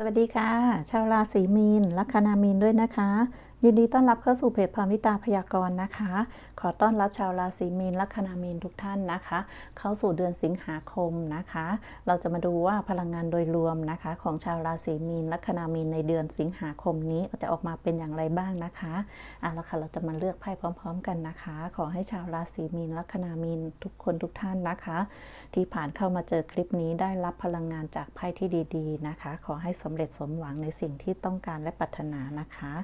สวัสดีค่ะ ชาวราศีมีนลัคนามีนด้วยนะคะ ยินดีต้อนรับเข้าสู่เพจพรมิตาพยากรณ์นะคะ ขอต้อนรับชาวราศีมีนลัคนามีนทุกท่านนะคะ เข้าสู่เดือนสิงหาคมนะคะ เราจะมาดูว่าพลังงานโดยรวมนะคะ ของชาวราศีมีนลัคนามีนในเดือนสิงหาคมนี้จะออกมาเป็นอย่างไรบ้างนะคะอะแล้วค่ะเราจะมาเลือกไพ่พร้อม ๆ กันนะคะ ขอให้ชาวราศีมีนลัคนามีนทุกคนทุกท่านนะคะ ที่ผ่านเข้ามาเจอคลิปนี้ได้รับพลังงานจากไพ่ที่ดี ๆนะคะ ขอให้สำเร็จสมหวังในสิ่งที่ต้องการและปรารถนานะคะ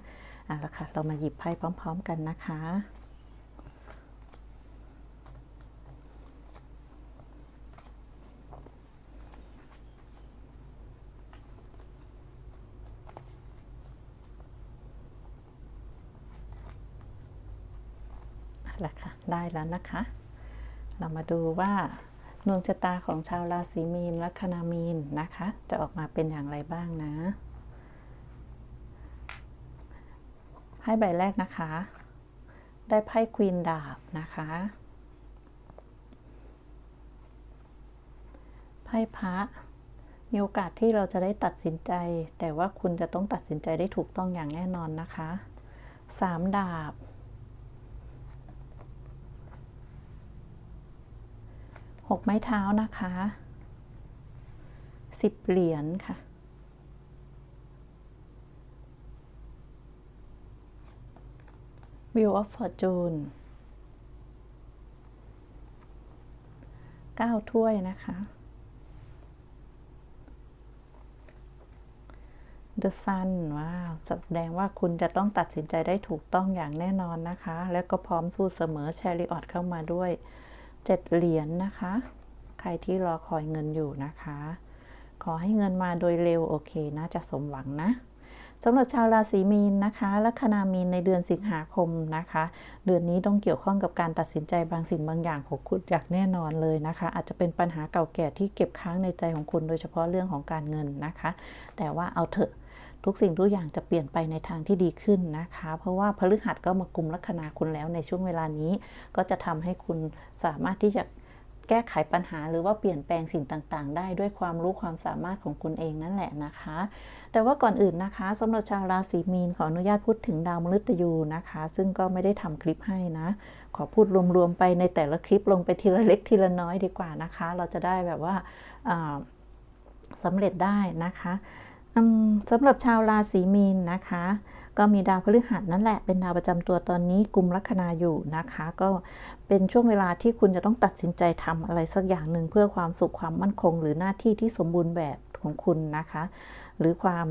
เอาละค่ะ เรามาหยิบไพ่พร้อม ๆ กันนะคะเอาละค่ะ ได้แล้วนะคะ เรามาดูว่าดวงชะตาของชาวราศีมีนลัคนามีนนะคะ จะออกมาเป็นอย่างไรบ้างนะ ไพ่ใบแรกนะคะ ได้ไพ่ควีนดาบนะคะ ไพ่พระมีโอกาสที่เราจะได้ตัดสินใจ แต่ว่าคุณจะต้องตัดสินใจได้ถูกต้องอย่างแน่นอนนะคะสามดาบ หกไม้เท้านะคะสิบเหรียญค่ะ Wheel of Fortune เก้าถ้วยนะคะ The Sun ว้าวแสดงว่าคุณจะต้องตัดสินใจได้ถูกต้องอย่างแน่นอนนะคะ และก็พร้อมสู้เสมอ Chariot เข้ามาด้วยเจ็ดเหรียญนนะคะ ใครที่รอคอยเงินอยู่นะคะ ขอให้เงินมาโดยเร็วโอเคนะ จะสมหวังนะ สำหรับชาวราศีมีนนะคะลัคนามีนในเดือนสิงหาคมนะคะ เดือนนี้ต้องเกี่ยวข้องกับการตัดสินใจบางสิ่งบางอย่างของคุณอย่างแน่นอนเลยนะคะ อาจจะเป็นปัญหาเก่าแก่ที่เก็บค้างในใจของคุณโดยเฉพาะเรื่องของการเงินนะคะ แต่ว่าเอาเถอะทุกสิ่งทุกอย่างจะเปลี่ยนไปในทางที่ดีขึ้นนะคะ เพราะว่าพฤหัสก็มากลุ่มลัคนาคุณแล้วในช่วงเวลานี้ ก็จะทำให้คุณสามารถที่จะ แก้ไขปัญหาหรือว่าเปลี่ยนแปลงสิ่งต่างๆ ได้ด้วยความรู้ความสามารถของคุณเองนั่นแหละนะคะ แต่ว่าก่อนอื่นนะคะสำหรับชาวราศีมีนขออนุญาตพูดถึงดาวมฤตยูนะคะ ซึ่งก็ไม่ได้ทำคลิปให้นะ ขอพูดรวมๆไปในแต่ละคลิปลงไปทีละเล็กทีละน้อยดีกว่านะคะ เราจะได้แบบว่าสำเร็จได้นะคะสำหรับชาวราศีมีนนะคะ ก็มีดาวพฤหัสนั่นแหละ เป็นดาวประจำตัวตอนนี้กลุ่มลัคนาอยู่นะคะ ก็เป็นช่วงเวลาที่คุณจะต้องตัดสินใจทำอะไรสักอย่างหนึ่งเพื่อความสุขความมั่นคง หรือหน้าที่ที่สมบูรณ์แบบของคุณนะคะ หรือความ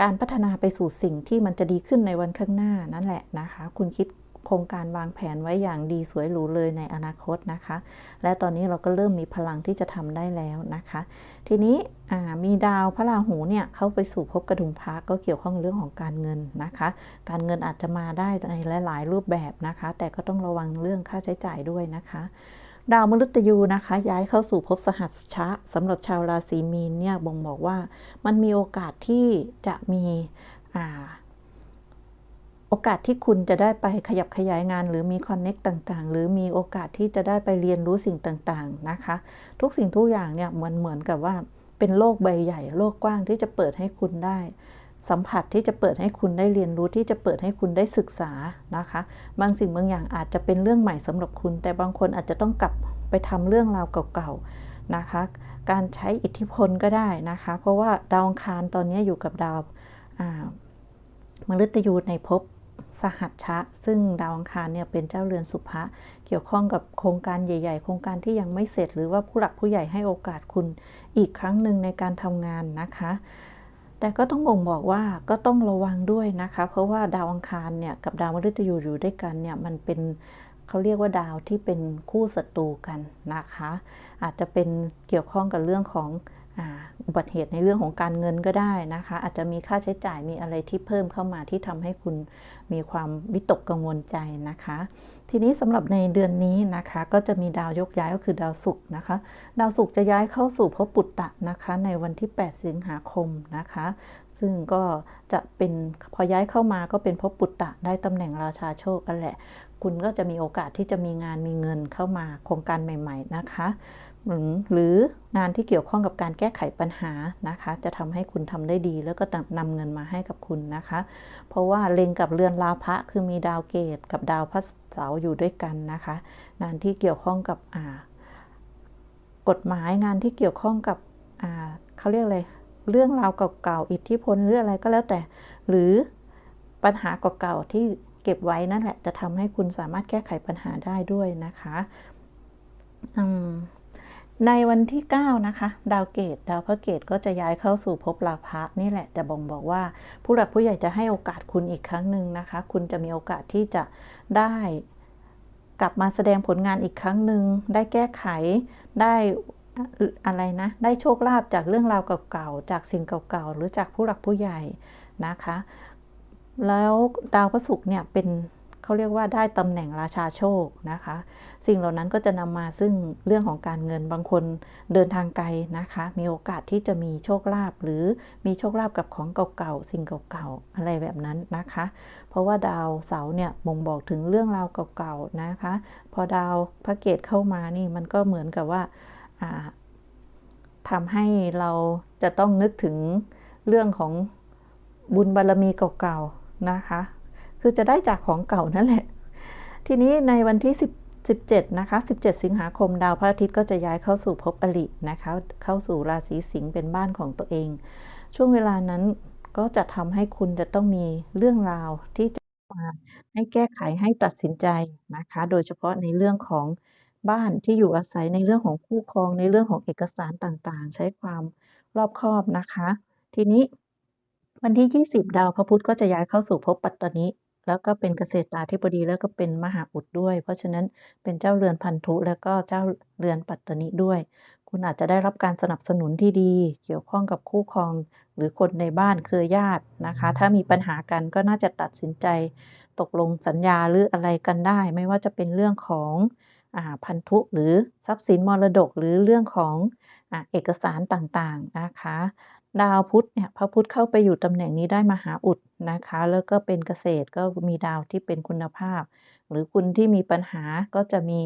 การพัฒนาไปสู่สิ่งที่มันจะดีขึ้นในวันข้างหน้านั่นแหละนะคะ คุณคิด โครงการวางแผนไว้อย่างดีสวยหรูเลยในอนาคตนะคะ และตอนนี้เราก็เริ่มมีพลังที่จะทำได้แล้วนะคะ ทีนี้มีดาวพระราหูเนี่ยเข้าไปสู่ภพกระดุมพระก็เกี่ยวข้องเรื่องของการเงินนะคะ การเงินอาจจะมาได้ในหลาย ๆ รูปแบบนะคะ แต่ก็ต้องระวังเรื่องค่าใช้จ่ายด้วยนะคะดาวมฤตยูนะคะ ย้ายเข้าสู่ภพสหัสชะสำหรับชาวราศีมีนเนี่ยบ่งบอกว่ามันมีโอกาสที่จะมีอ่า โอกาสที่คุณจะได้ไปขยับขยายงาน หรือมีคอนเน็กต่างๆ หรือมีโอกาสที่จะได้ไปเรียนรู้สิ่งต่างๆนะคะ ทุกสิ่งทุกอย่างเนี่ยเหมือนเหมือนกับว่าเป็นโลกใบใหญ่ โลกกว้างที่จะเปิดให้คุณได้ สัมผัสที่จะเปิดให้คุณได้เรียนรู้ที่จะเปิดให้คุณได้ศึกษานะคะ บางสิ่งบางอย่างอาจจะเป็นเรื่องใหม่สำหรับคุณ แต่บางคนอาจจะต้องกลับไปทำเรื่องราวเก่าๆนะคะ การใช้อิทธิพลก็ได้นะคะ เพราะว่าดาวอังคารตอนนี้อยู่กับดาวมฤตยูในภพ สหัชชะ ซึ่งดาวอังคารเนี่ยเป็นเจ้าเรือนสุภะเกี่ยวข้องกับโครงการใหญ่ ๆ โครงการที่ยังไม่เสร็จหรือว่าผู้หลักผู้ใหญ่ให้โอกาสคุณอีกครั้งหนึ่งในการทำงานนะคะ แต่ก็ต้องบ่งบอกว่าก็ต้องระวังด้วยนะคะ เพราะว่าดาวอังคารเนี่ยกับดาวมฤตยูอยู่ด้วยกันเนี่ยมันเป็นเขาเรียกว่าดาวที่เป็นคู่ศัตรูกันนะคะ อาจจะเป็นเกี่ยวข้องกับเรื่องของ อุบัติเหตุในเรื่องของการเงินก็ได้นะคะ อาจจะมีค่าใช้จ่ายมีอะไรที่เพิ่มเข้ามาที่ทำให้คุณมีความวิตกกังวลใจนะคะ ทีนี้สำหรับในเดือนนี้นะคะ ก็จะมีดาวยกย้ายก็คือดาวศุกร์นะคะ ดาวศุกร์จะย้ายเข้าสู่ภพปุตตะนะคะ ในวันที่ 8 สิงหาคมนะคะ ซึ่งก็จะเป็นพอย้ายเข้ามาก็เป็นภพปุตตะได้ตำแหน่งราชาโชคกันแหละ คุณก็จะมีโอกาสที่จะมีงานมีเงินเข้ามาโครงการใหม่ ๆ นะคะ หรืองานที่เกี่ยวข้องกับการแก้ไขปัญหานะคะ จะทำให้คุณทำได้ดีแล้วก็นำนำเงินมาให้กับคุณนะคะ เพราะว่าเล็งกับเรือนลาภะคือมีดาวเกตกับดาวพระเสาร์อยู่ด้วยกันนะคะ งานที่เกี่ยวข้องกับกฎหมายงานที่เกี่ยวข้องกับเขาเรียกอะไรเรื่องราวเก่าๆอิทธิพลหรืออะไรก็แล้วแต่ หรือปัญหาเก่าๆที่เก็บไว้นั่นแหละจะทำให้คุณสามารถแก้ไขปัญหาได้ด้วยนะคะอืม ในวันที่ 9 นะคะ ดาวเกตดาวพระเกตก็จะย้ายเข้าสู่ภพลาภะนี่แหละจะบ่งบอกว่า ผู้หลักผู้ใหญ่จะให้โอกาสคุณอีกครั้งหนึ่งนะคะ คุณจะมีโอกาสที่จะได้กลับมาแสดงผลงานอีกครั้งหนึ่งได้แก้ไขได้อะไรนะ ได้โชคลาภจากเรื่องราวเก่าๆ จากสิ่งเก่าๆ หรือจากผู้หลักผู้ใหญ่นะคะ แล้วดาวพระศุกร์เนี่ยเป็น เขาเรียกว่าได้ตำแหน่งราชาโชคนะคะ สิ่งเหล่านั้นก็จะนำมาซึ่งเรื่องของการเงินบางคนเดินทางไกลนะคะ มีโอกาสที่จะมีโชคลาภหรือมีโชคลาภกับของเก่าๆสิ่งเก่าๆอะไรแบบนั้นนะคะ เพราะว่าดาวเสาร์เนี่ยบ่งบอกถึงเรื่องราวเก่าๆนะคะ พอดาวพระเกตเข้ามานี่มันก็เหมือนกับว่าทำให้เราจะต้องนึกถึงเรื่องของบุญบารรมีเก่าๆนะคะ คือจะได้จากของเก่านั่นแหละ ทีนี้ในวันที่ 10 17 นะคะ 17 สิงหาคมดาวพระอาทิตย์ก็จะย้ายเข้าสู่ภพอรินะคะ เข้าสู่ราศีสิงห์เป็นบ้านของตัวเอง ช่วงเวลานั้นก็จะทำให้คุณจะต้องมีเรื่องราวที่จะมาให้แก้ไขให้ตัดสินใจนะคะ โดยเฉพาะในเรื่องของบ้านที่อยู่อาศัยในเรื่องของคู่ครองในเรื่องของเอกสารต่างๆ ใช้ความรอบคอบนะคะ ทีนี้วันที่ 20 ดาวพระพุธก็จะย้ายเข้าสู่ภพปัตตนิ แล้วก็เป็นเกษตราธิบดีแล้วก็เป็นมหาอุดด้วย เพราะฉะนั้นเป็นเจ้าเรือนพันธุแล้วก็เจ้าเรือนปัตตนิด้วย คุณอาจจะได้รับการสนับสนุนที่ดี เกี่ยวข้องกับคู่ครอง หรือคนในบ้านเครือญาตินะคะ ถ้ามีปัญหากันก็น่าจะตัดสินใจ ตกลงสัญญาหรืออะไรกันได้ ไม่ว่าจะเป็นเรื่องของพันธุหรือทรัพย์สินมรดกหรือเรื่องของอเอกสารต่างๆนะคะ ดาวพุธเนี่ยพระพุธเข้าไปอยู่ตำแหน่งนี้ได้มหาอุดนะคะ แล้วก็เป็นเกษตรก็มีดาวที่เป็นคุณภาพ หรือคุณที่มีปัญหาก็จะมี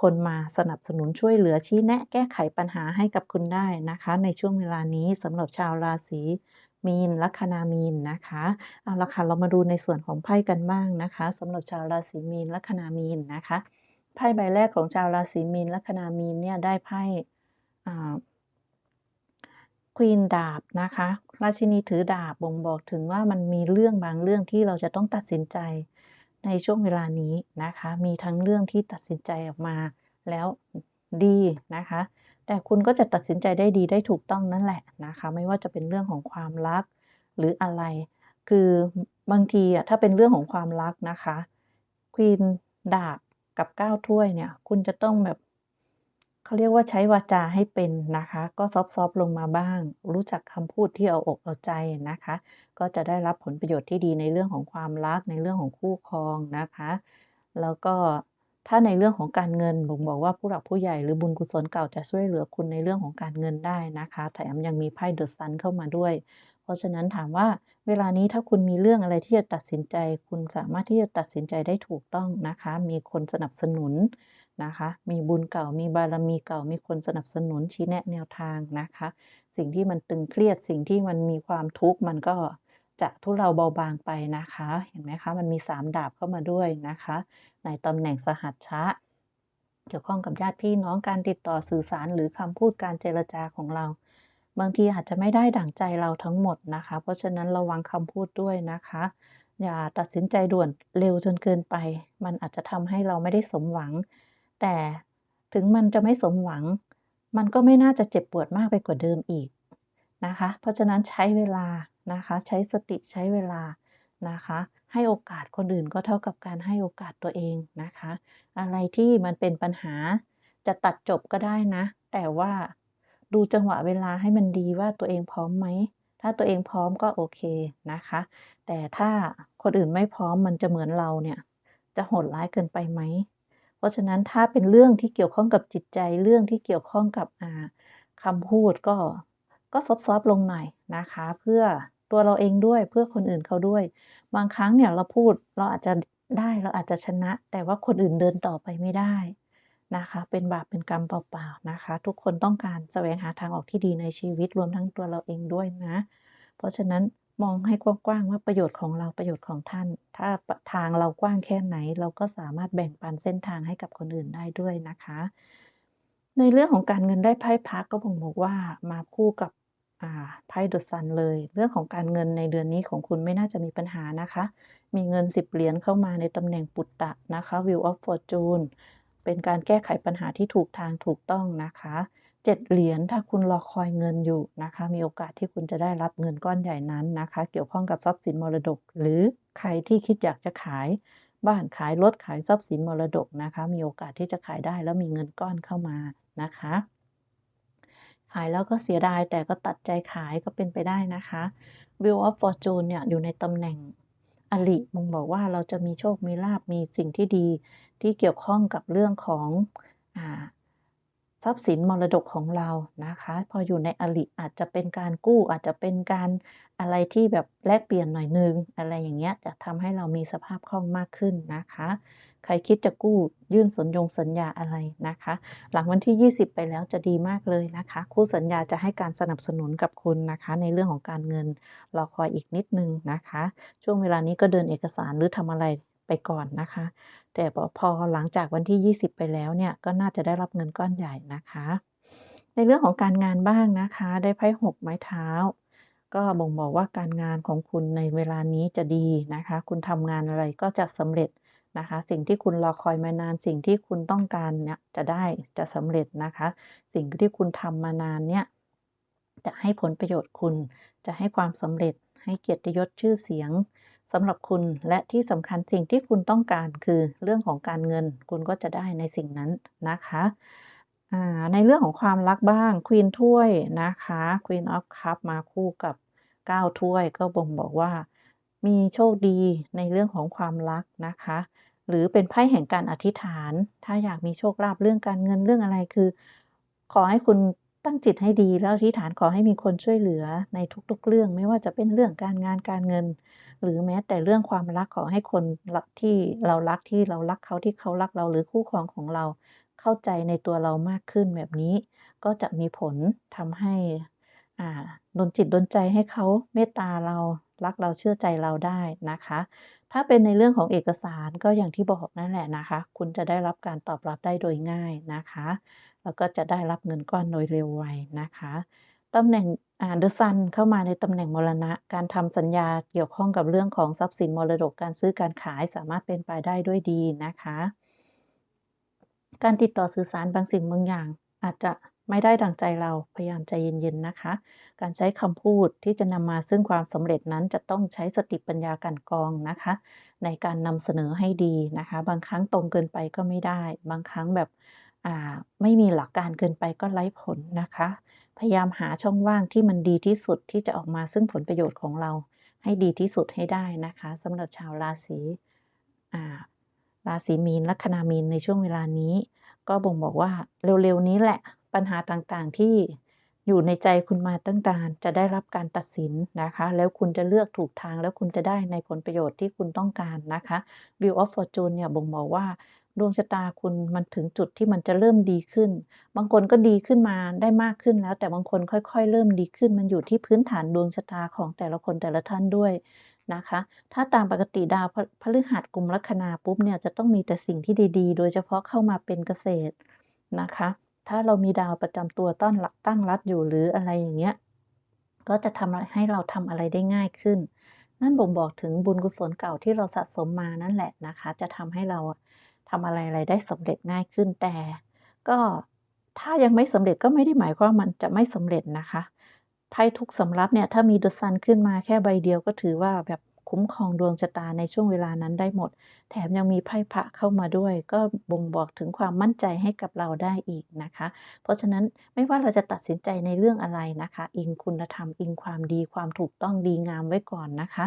คนมาสนับสนุนช่วยเหลือชี้แนะแก้ไขปัญหาให้กับคุณได้นะคะ ในช่วงเวลานี้สำหรับชาวราศีมีนลัคนามีนนะคะเอาละค่ะเรามาดูในส่วนของไพ่กันบ้างนะคะสำหรับชาวราศีมีนลัคนามีนนะคะไพ่ใบแรกของชาวราศีมีนลัคนามีนเนี่ยได้ไพ่ ควีนดาบนะคะ ราชินีถือดาบบ่งบอกถึงว่ามันมีเรื่องบางเรื่องที่เราจะต้องตัดสินใจในช่วงเวลานี้นะคะ มีทั้งเรื่องที่ตัดสินใจออกมาแล้วดีนะคะ แต่คุณก็จะตัดสินใจได้ดีได้ถูกต้องนั่นแหละนะคะ ไม่ว่าจะเป็นเรื่องของความรักหรืออะไร คือบางทีอะถ้าเป็นเรื่องของความรักนะคะควีนดาบกับ9ถ้วยเนี่ย คุณจะต้องแบบ เขาเรียกว่าใช้วาจาให้เป็นนะคะ ก็ซอฟๆลงมาบ้าง รู้จักคำพูดที่เอาอกเอาใจนะคะ ก็จะได้รับผลประโยชน์ที่ดีในเรื่องของความรักในเรื่องของคู่ครองนะคะ แล้วก็ถ้าในเรื่องของการเงินผมบอกว่าผู้หลักผู้ใหญ่หรือบุญกุศลเก่าจะช่วยเหลือคุณในเรื่องของการเงินได้นะคะ แถมยังมีไพ่เดอะซันเข้ามาด้วย เพราะฉะนั้นถามว่าเวลานี้ถ้าคุณมีเรื่องอะไรที่จะตัดสินใจ คุณสามารถที่จะตัดสินใจได้ถูกต้องนะคะ มีคนสนับสนุน นะคะ มีบุญเก่ามีบารมีเก่ามีคนสนับสนุนชี้แนะแนวทางนะคะ สิ่งที่มันตึงเครียดสิ่งที่มันมีความทุกข์มันก็จะทุเลาเบาบางไปนะคะ เห็นไหมคะ มันมี 3 ดาบเข้ามาด้วยนะคะ ในตำแหน่งสหัชชะ เกี่ยวข้องกับญาติพี่น้องการติดต่อสื่อสารหรือคำพูดการเจรจาของเรา บางทีอาจจะไม่ได้ดั่งใจเราทั้งหมดนะคะ เพราะฉะนั้นระวังคำพูดด้วยนะคะ อย่าตัดสินใจด่วนเร็วจนเกินไป มันอาจจะทำให้เราไม่ได้สมหวัง แต่ถึงมันจะไม่สมหวัง มันก็ไม่น่าจะเจ็บปวดมากไปกว่าเดิมอีกนะคะ เพราะฉะนั้นใช้เวลานะคะ ใช้สติใช้เวลานะคะ ให้โอกาสคนอื่นก็เท่ากับการให้โอกาสตัวเองนะคะ อะไรที่มันเป็นปัญหาจะตัดจบก็ได้นะ แต่ว่าดูจังหวะเวลาให้มันดีว่าตัวเองพร้อมไหม ถ้าตัวเองพร้อมก็โอเคนะคะ แต่ถ้าคนอื่นไม่พร้อมมันจะเหมือนเราเนี่ย จะโหดร้ายเกินไปไหม ราะฉะนั้นถ้าเป็นเรื่องที่เกี่ยวข้องกับจิตใจเรื่องที่เกี่ยวข้องกับคำพูดก็ก็ซอฟๆลงหน่อยนะคะ เพื่อตัวเราเองด้วยเพื่อคนอื่นเขาด้วย บางครั้งเนี่ยเราพูดเราอาจจะได้เราอาจจะชนะ แต่ว่าคนอื่นเดินต่อไปไม่ได้นะคะ เป็นบาปเป็นกรรมเปล่าๆนะคะ ทุกคนต้องการแสวงหาทางออกที่ดีในชีวิตรวมทั้งตัวเราเองด้วยนะ เพราะฉะนั้น มองให้กว้างๆว่าประโยชน์ของเราประโยชน์ของท่าน ถ้าทางเรากว้างแค่ไหน เราก็สามารถแบ่งปันเส้นทางให้กับคนอื่นได้ด้วยนะคะ ในเรื่องของการเงินได้ไพ่พระก็บ่งบอกว่ามาคู่กับไพ่ดอะซันเลย เรื่องของการเงินในเดือนนี้ของคุณไม่น่าจะมีปัญหานะคะ มีเงิน 10 เหรียญเข้ามาในตำแหน่งปุตตะนะคะ Wheel of Fortune เป็นการแก้ไขปัญหาที่ถูกทางถูกต้องนะคะ เจ็ดเหรียญถ้าคุณรอคอยเงินอยู่นะคะ มีโอกาสที่คุณจะได้รับเงินก้อนใหญ่นั้นนะคะ เกี่ยวข้องกับทรัพย์สินมรดก หรือใครที่คิดอยากจะขายบ้านขายรถขายทรัพย์สินมรดกนะคะ มีโอกาสที่จะขายได้แล้วมีเงินก้อนเข้ามานะคะ ขายแล้วก็เสียดายแต่ก็ตัดใจขายก็เป็นไปได้นะคะ Wheel of Fortune เนี่ยอยู่ในตำแหน่งอลิมงบอกว่าเราจะมีโชคมีลาบมีสิ่งที่ดีที่เกี่ยวข้องกับเรื่องของอ่า ทรัพย์สินมรดกของเรานะคะ พออยู่ในอลิอาจจะเป็นการกู้อาจจะเป็นการอะไรที่แบบแลกเปลี่ยนหน่อยนึง อะไรอย่างเงี้ยจะทำให้เรามีสภาพคล่องมากขึ้นนะคะ ใครคิดจะกู้ยื่นสัญญงสัญญาอะไรนะคะ หลังวันที่ 20 ไปแล้วจะดีมากเลยนะคะ คู่สัญญาจะให้การสนับสนุนกับคุณนะคะ ในเรื่องของการเงินรอคอยอีกนิดนึงนะคะ ช่วงเวลานี้ก็เดินเอกสารหรือทำอะไร ไปก่อนนะคะ แต่พอหลังจากวันที่ 20 ไปแล้วเนี่ยก็น่าจะได้รับเงินก้อนใหญ่นะคะ ในเรื่องของการงานบ้างนะคะ ได้ไพ่หกไม้เท้า ก็บ่งบอกว่าการงานของคุณในเวลานี้จะดีนะคะ คุณทำงานอะไรก็จะสำเร็จนะคะ สิ่งที่คุณรอคอยมานานสิ่งที่คุณต้องการเนี่ยจะได้จะสำเร็จนะคะ สิ่งที่คุณทำมานานเนี่ยจะให้ผลประโยชน์คุณ จะให้ความสำเร็จให้เกียรติยศชื่อเสียง สำหรับคุณและที่สำคัญสิ่งที่คุณต้องการคือเรื่องของการเงิน คุณก็จะได้ในสิ่งนั้นนะคะในเรื่องของความรักบ้าง Queen ถ้วยนะคะ Queen of Cup มาคู่กับ9ถ้วยก็บ่งบอกว่า มีโชคดีในเรื่องของความรักนะคะ หรือเป็นไพ่แห่งการอธิษฐาน ถ้าอยากมีโชคลาภเรื่องการเงินเรื่องอะไรคือ ขอให้คุณ ตั้งจิตให้ดีแล้วอธิษฐานขอให้มีคนช่วยเหลือในทุกๆ เรื่อง ไม่ว่าจะเป็นเรื่องการงานการเงิน หรือแม้แต่เรื่องความรักขอให้คนรักที่เรารักที่เรารักเขาที่เขารักเราหรือคู่ครองของเราเข้าใจในตัวเรามากขึ้นแบบนี้ ก็จะมีผลทำให้อ่าดนจิตดนใจให้เขาเมตตาเรารักเราเชื่อใจเราได้นะคะ ถ้าเป็นในเรื่องของเอกสารก็อย่างที่บอกนั่นแหละนะคะ คุณจะได้รับการตอบรับได้โดยง่ายนะคะ แล้วก็จะได้รับเงินก้อนโดยเร็วไวนะคะตำแหน่งเดอะซันเข้ามาในตำแหน่งมรณะ การทำสัญญาเกี่ยวข้องกับเรื่องของทรัพย์สินมรดกการซื้อการขายสามารถเป็นไปได้ด้วยดีนะคะ การติดต่อสื่อสารบางสิ่งบางอย่าง อาจจะ ไม่ได้ดังใจเราพยายามใจเย็นๆนะคะ การใช้คำพูดที่จะนำมาซึ่งความสำเร็จนั้นจะต้องใช้สติปัญญาการกองนะคะ ในการนำเสนอให้ดีนะคะ บางครั้งตรงเกินไปก็ไม่ได้ บางครั้งแบบไม่มีหลักการเกินไปก็ไร้ผลนะคะ พยายามหาช่องว่างที่มันดีที่สุดที่จะออกมาซึ่งผลประโยชน์ของเรา ให้ดีที่สุดให้ได้นะคะสำหรับชาวราศีราศีมีนลัคนามีนในช่วงเวลานี้ ก็บ่งบอกว่าเร็วๆนี้แหละ ปัญหาต่างๆ ที่อยู่ในใจคุณมาตั้งแต่จะได้รับการตัดสินนะคะ แล้วคุณจะเลือกถูกทางแล้วคุณจะได้ในผลประโยชน์ที่คุณต้องการนะคะ View of Fortune เนี่ยบ่งบอกว่าดวงชะตาคุณมันถึงจุดที่มันจะเริ่มดีขึ้น บางคนก็ดีขึ้นมาได้มากขึ้นแล้ว แต่บางคนค่อยๆ เริ่มดีขึ้น มันอยู่ที่พื้นฐานดวงชะตาของแต่ละคนแต่ละท่านด้วยนะคะ ถ้าตามปกติดาวพฤหัสกุมลัคนาปุ๊บเนี่ยจะต้องมีแต่สิ่งที่ดีๆ โดยเฉพาะเข้ามาเป็นเกษตรนะคะ ถ้าเรามีดาวประจำตัวต้นหลักตั้งรัดอยู่หรืออะไรอย่างเงี้ย ก็จะทำให้เราทำอะไรได้ง่ายขึ้น นั่นบ่งบอกถึงบุญกุศลเก่าที่เราสะสมมานั่นแหละนะคะ จะทำให้เราทำอะไรอะไรได้สำเร็จง่ายขึ้นแต่ ก็ถ้ายังไม่สำเร็จก็ไม่ได้หมายความว่ามันจะไม่สำเร็จนะคะไพ่ทุกสำรับเนี่ยถ้ามีเดอะซันขึ้นมาแค่ใบเดียวก็ถือว่าแบบ คุ้มครองดวงชะตาในช่วงเวลานั้นได้หมด แถมยังมีไพ่พระเข้ามาด้วย ก็บ่งบอกถึงความมั่นใจให้กับเราได้อีกนะคะ เพราะฉะนั้นไม่ว่าเราจะตัดสินใจในเรื่องอะไรนะคะ อิงคุณธรรม อิงความดีความถูกต้องดีงามไว้ก่อนนะคะ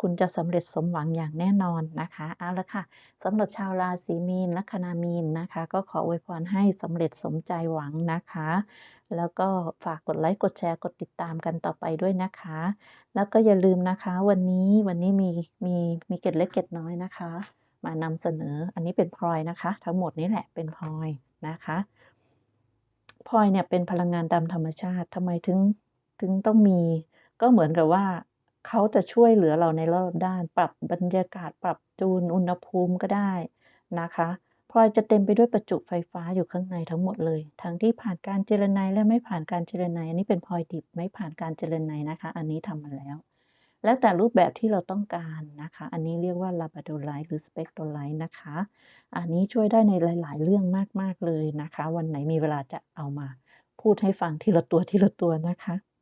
คุณจะสำเร็จสมหวังอย่างแน่นอนนะคะเอาละค่ะสำหรับชาวราศีมีนลัคนามีนนะคะ ก็ขออวยพรให้สำเร็จสมใจหวังนะคะ แล้วก็ฝากกดไลค์กดแชร์กดติดตามกันต่อไปด้วยนะคะ แล้วก็อย่าลืมนะคะ วันนี้วันนี้มีมีมีเกตเล็กเกตน้อยนะคะ มานำเสนออันนี้เป็นพลอยนะคะ ทั้งหมดนี้แหละเป็นพลอยนะคะพลอยเนี่ยเป็นพลังงานตามธรรมชาติทำไมถึงถึงต้องมี ก็เหมือนกับว่า เขาจะช่วยเหลือเราในรอบด้าน ปรับบรรยากาศปรับจูนอุณหภูมิก็ได้นะคะพลอยจะเต็มไปด้วยประจุไฟฟ้าอยู่ข้างในทั้งหมดเลย ทั้งที่ผ่านการเจรไนและไม่ผ่านการเจรไนอันนี้เป็นพลอยดิบไม่ผ่านการเจรไนนะคะ อันนี้ทำมาแล้ว แล้วแต่รูปแบบที่เราต้องการนะคะ อันนี้เรียกว่าลาบาโดไลท์หรือสเปกโตไลท์นะคะ อันนี้ช่วยได้ในหลาย ๆ เรื่องมาก ๆ เลยนะคะ วันไหนมีเวลาจะเอามาพูดให้ฟังทีละตัวทีละตัวนะคะ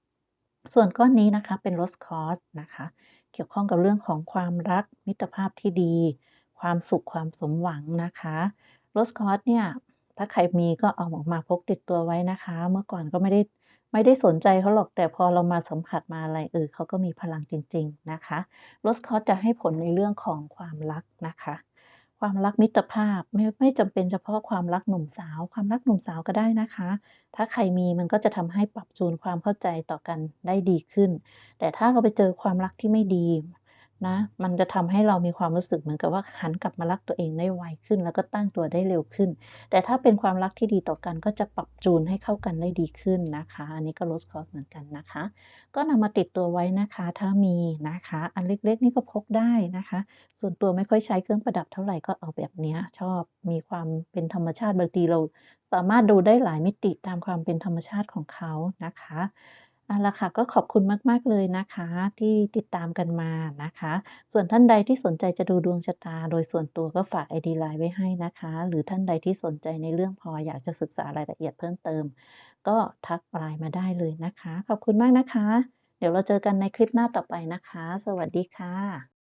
ส่วนก้อนนี้นะคะเป็น Rose Quartz นะคะ เกี่ยวข้องกับเรื่องของความรักมิตรภาพที่ดี ความสุขความสมหวังนะคะ Rose Quartz เนี่ยถ้าใครมีก็เอาออกมาพกติดตัวไว้นะคะ เมื่อก่อนก็ไม่ได้ไม่ได้สนใจเขาหรอกแต่พอเรามาสัมผัสมาอะไรเออเขาก็มีพลังจริง ๆ นะคะ Rose Quartz จะให้ผลในเรื่องของความรักนะคะ ความรักมิตรภาพไม่ไม่จำเป็นเฉพาะความรักหนุ่มสาว ความรักหนุ่มสาวก็ได้นะคะ ถ้าใครมีมันก็จะทำให้ปรับจูนความเข้าใจต่อกันได้ดีขึ้น แต่ถ้าเราไปเจอความรักที่ไม่ดี นะมันจะทำให้เรามีความรู้สึกเหมือนกับว่าหันกลับมารักตัวเองได้ไวขึ้น แล้วก็ตั้งตัวได้เร็วขึ้น แต่ถ้าเป็นความรักที่ดีต่อกันก็จะปรับจูนให้เข้ากันได้ดีขึ้นนะคะ อันนี้ก็ Rose Quartz เหมือนกันนะคะ ก็นำมาติดตัวไว้นะคะ ถ้ามีนะคะ อันเล็กๆ นี่ก็พกได้นะคะ ส่วนตัวไม่ค่อยใช้เครื่องประดับเท่าไหร่ก็เอาแบบนี้ชอบมีความเป็นธรรมชาติบางทีเรา สามารถดูได้หลายมิติตามความเป็นธรรมชาติของเขานะคะ เอาละค่ะก็ขอบคุณมาก ๆ เลยนะคะ ที่ติดตามกันมานะคะ ส่วนท่านใดที่สนใจจะดูดวงชะตา โดยส่วนตัวก็ฝาก ID ไลน์ไว้ให้นะคะ หรือท่านใดที่สนใจในเรื่องพออยากจะศึกษารายละเอียดเพิ่มเติม ก็ทักไลน์มาได้เลยนะคะ ขอบคุณมากนะคะ เดี๋ยวเราเจอกันในคลิปหน้าต่อไปนะคะ สวัสดีค่ะ